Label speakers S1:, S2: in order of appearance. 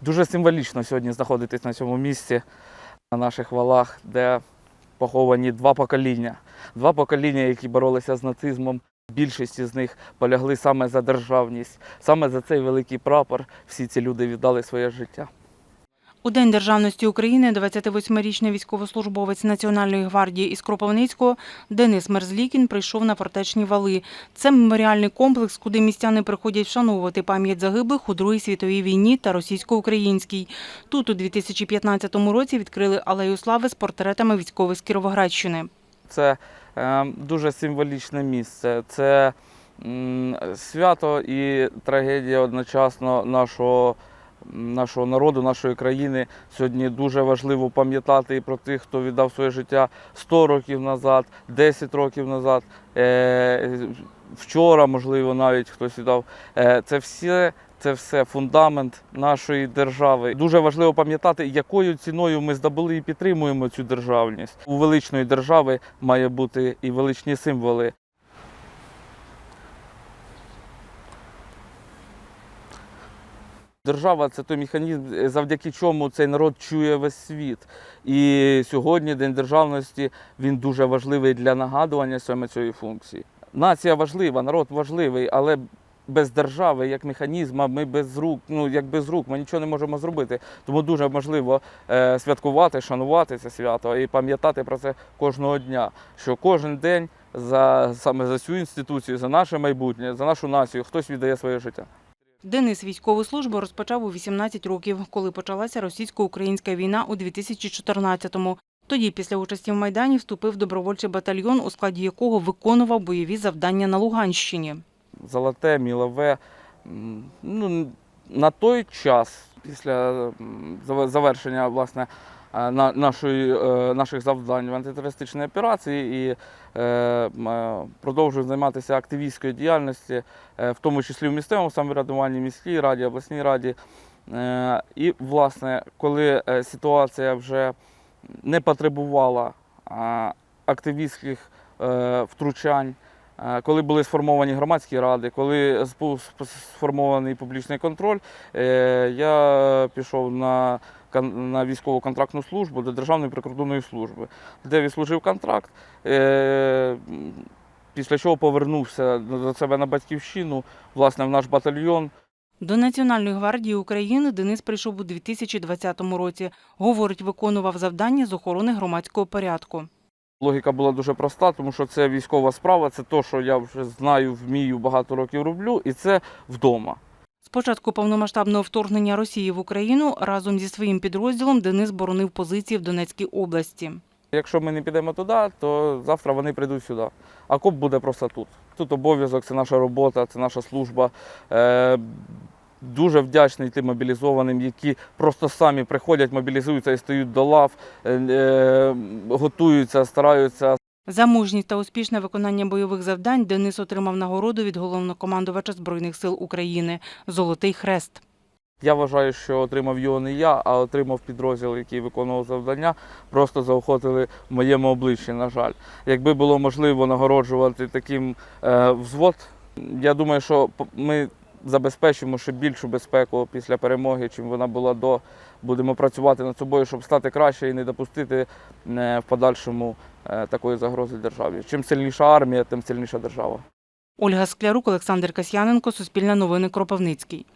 S1: Дуже символічно сьогодні знаходитись на цьому місці, на наших валах, де поховані два покоління. Два покоління, які боролися з нацизмом. Більшість з них полягли саме за державність, саме за цей великий прапор. Всі ці люди віддали своє життя.
S2: У День державності України 28-річний військовослужбовець Національної гвардії із Кропивницького Денис Мерзлікін прийшов на фортечні вали. Це меморіальний комплекс, куди містяни приходять вшановувати пам'ять загиблих у Другій світовій війні та російсько-українській. Тут у 2015 році відкрили алею слави з портретами військових з Кіровоградщини.
S1: Це е, дуже символічне місце. Це свято і трагедія одночасно нашого, нашого народу, нашої країни. Сьогодні дуже важливо пам'ятати і про тих, хто віддав своє життя 100 років назад, 10 років назад. Е, вчора, можливо, навіть хтось віддав. Е, це все. Це все фундамент нашої держави. Дуже важливо пам'ятати, якою ціною ми здобули і підтримуємо цю державність. У величної держави має бути і величні символи. Держава це той механізм, завдяки чому цей народ чує весь світ. І сьогодні День державності він дуже важливий для нагадування саме цієї функції. Нація важлива, народ важливий, але без держави як механізму ми без рук, ну як без рук, ми нічого не можемо зробити. Тому дуже важливо е, святкувати, шанувати це свято і пам'ятати про це кожного дня. Що кожен день за саме за цю інституцію, за наше майбутнє, за нашу націю хтось віддає своє життя.
S2: Денис військову службу розпочав у 18 років, коли почалася російсько-українська війна у 2014-му. Тоді, після участі в Майдані, вступив добровольчий батальйон, у складі якого виконував бойові завдання на Луганщині.
S1: Золоте, мілове. Ну, на той час, після завершення власне, нашої, е, наших завдань в антитерористичній операції і е, е, продовжую займатися активістською діяльністю, е, в тому числі в місцевому самоврядуванні, міській раді, обласній раді. Е, І, власне, коли е, ситуація вже не потребувала активістських е, втручань, Е, Коли були сформовані громадські ради, коли був сформований публічний контроль, е, я пішов на, на військову контрактну службу до Державної прикордонної служби, де відслужив контракт. е, Після чого повернувся до себе на батьківщину, власне, в наш батальйон.
S2: До Національної гвардії України Денис прийшов у 2020 році. Говорить, виконував завдання з охорони громадського порядку.
S1: Логіка була дуже проста, тому що це військова справа, це те, що я вже знаю, вмію, багато років роблю, і це вдома.
S2: З початку повномасштабного вторгнення Росії в Україну разом зі своїм підрозділом Денис боронив позиції в Донецькій області.
S1: Якщо ми не підемо туди, то завтра вони прийдуть сюди. А КОП буде просто тут. Тут обов'язок, це наша робота, це наша служба. Дуже вдячний тим мобілізованим, які просто самі приходять, мобілізуються і стають до лав, е, е, готуються, стараються.
S2: За мужність та успішне виконання бойових завдань Денис отримав нагороду від головнокомандувача Збройних сил України Золотий хрест.
S1: Я вважаю, що отримав його не я, а отримав підрозділ, який виконував завдання. Просто заохотили в моєму обличчі, на жаль. Якби було можливо нагороджувати таким е, взвод, я думаю, що ми забезпечимо ще більшу безпеку після перемоги, чим вона була до. Будемо працювати над собою, щоб стати краще і не допустити е, в подальшому е, такої загрози державі. Чим сильніша армія, тим сильніша держава.
S2: Ольга Склярук, Олександр Касьяненко, Суспільне новини Кропивницький.